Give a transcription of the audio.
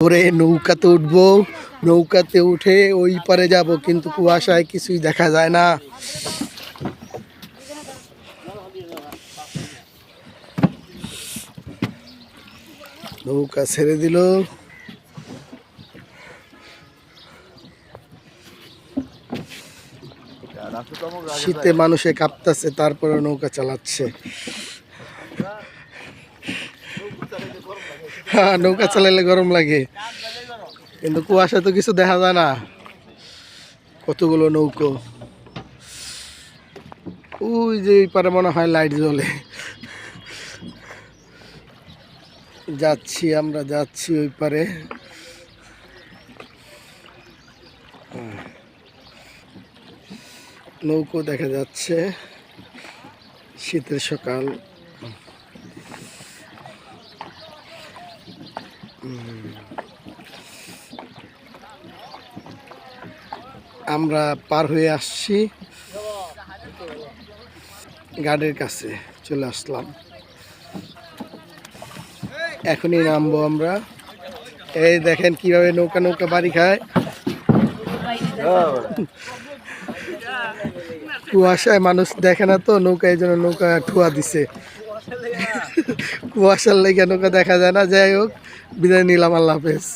করে নৌকাতে উঠবো। নৌকাতে উঠে ওই পারে যাব, কিন্তু কুয়াশায় কিছুই দেখা যায় না। নৌকা ছেড়ে দিল। শীতে মানুষে কাঁপতাছে তারপরে নৌকা চালাচ্ছে। হ্যাঁ নৌকা চালাইলে গরম লাগে। কিন্তু কুয়াশা তো কিছু দেখা যায় না। কতগুলো নৌকো। ওই যে পারে মনে হয় লাইট জ্বলে। যাচ্ছি আমরা, যাচ্ছি ওই পারে। নৌকো দেখা যাচ্ছে। শীতের সকাল। আমরা পার হয়ে আসছি গার্ডের কাছে, চলে আসলাম। এখনই নামবো আমরা। এই দেখেন কীভাবে নৌকা নৌকা বাড়ি খায়। কুয়াশায় মানুষ দেখে না তো, নৌকা এই জন্য নৌকা ঠুয়া দিছে। কুয়াশার লেগে নৌকা দেখা যায় না, যাই হোক। বিদায় নিলাম আল্লাহ হাফেজ।